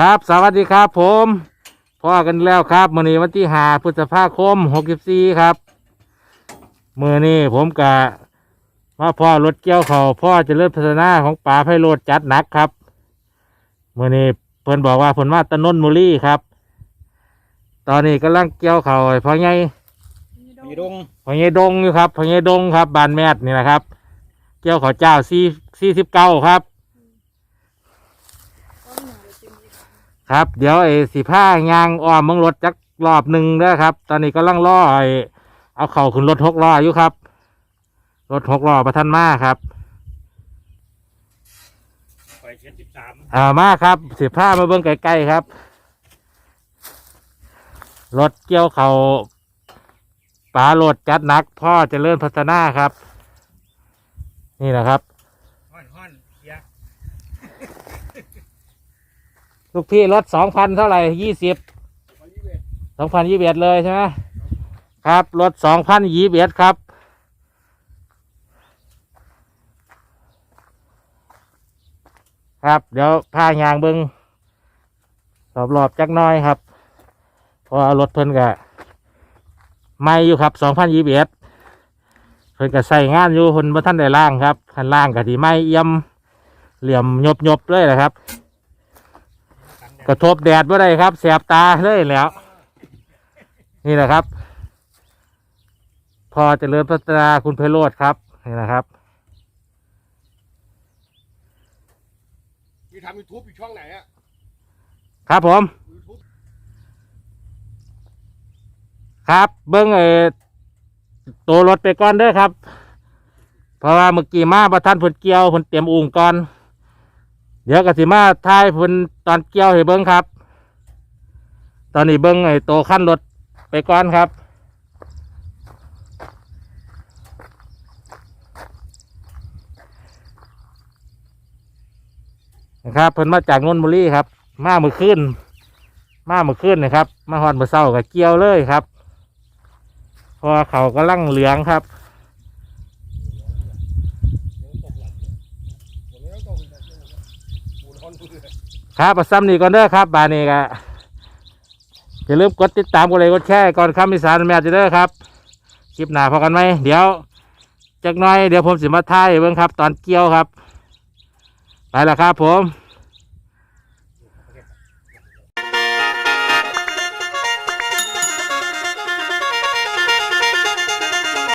ครับ สวัสดีครับ ผมพ่อกันแล้วครับมื่อนี้วันที่หาพฤษภาคมหกสิบสี่ครับมื่อนี้ผมกะมาพ่อรถเกี่ยวเขาวพ่อเจะเริ่มพัฒนาของป่าไพโรดจัดหนักครับมื่อนี้เพิ่นบอกว่าเพิ่นมาตะนนมุรีครับ ตอนนี้กำลังเกี่ยวเขาวให้พ่อใหญ่มีดงพ่อใหญ่ดงอยู่ครับพ่อใหญ่ดงครับบานแมดนี่แหละครับ เกี่ยวเขาวเจ้าสี่สี่สิบเก้าครับ ครับ เดี๋ยวไอ้สีผ้ายางอ้อมเมืองรถจักรอบหนึ่งเด้อครับ ตอนนี้กำลังล่อไอ้เอาเข่าขึ้นรถหกล้ออยู่ครับ รถหกล้อประทันมาครับไฟเช็ดสิบสามอ่ามาครับสีผ้ามาเบิ้งไกลๆครับ รถเกี่ยวเขาป่ารถจัดหนัก พ่อเจะเลื่อนพัฒนาครับ นี่แหละครับ ห้อนห้อนเสีย ลูกพี่รถสองพันเท่าไหร่ยี่สิบสองพันยี่สิบเอ็ดเลยใช่ไหมครับรถสองพันยี่สิบเอ็ดครับ ครับ เดี๋ยวพายางเบิงรอบรอบๆจักน้อยครับพราะว่ารถเพิ่นกะไม่อยู่ครับสองพันยี่สิบเอ็ดเพิ่นก็ใส่งานอยู่เพิ่นบ่ท่านได้ล่างครับคันล่างกะที่ไม่เอี่ยมเหลี่ยมยบยบๆเลยนะครับ กระทบแดดบ่ได้ครับ แสบตาเลยแหล้ว นี่แหละครับ พอเจริญพัฒนาคุณไพโรธครับนี่นะครับมีทำยูทูบอยู่ช่องไหนอะครับผมยูทูบครับ เบิ้งไอ้ตัวรถไปก่อนเด้อครับ เพราะว่าเมื่อกี้มาประท่านผลเกี่ยวผลเตรียมอุ่งก่อน เดี๋ยวกสิมาทายผลตอนเกี่ยวให้เบิ้งครับ ตอนนี้เบิ้งไอ้โตขั้นรถไปก่อนครับ นะครับเพิ่นมาจากนนทบุรีครับ มาเมื่อคืนมาเมื่อคืนนะครับ มาฮอนเมื่อเช้ากับเกี่ยวเลยครับพราะว่าเขากำลังเหลืองครับ ผมไม่ต้องตรงปูนอนมือ ครับประซ้ำนี่ก่อนเด้อครับบานนี้ก็อย่าลืมกดติดตามกดไลค์กดแชร์ก่อนคำมิสานแมทเด้อครับคลิปหน้าพอกันไหมเดี๋ยวจักหน้อยเดี๋ยวผมสิมาถ่ายเบิ่งครับ ตอนเกี่ยวครับ ไปแล้วครับผม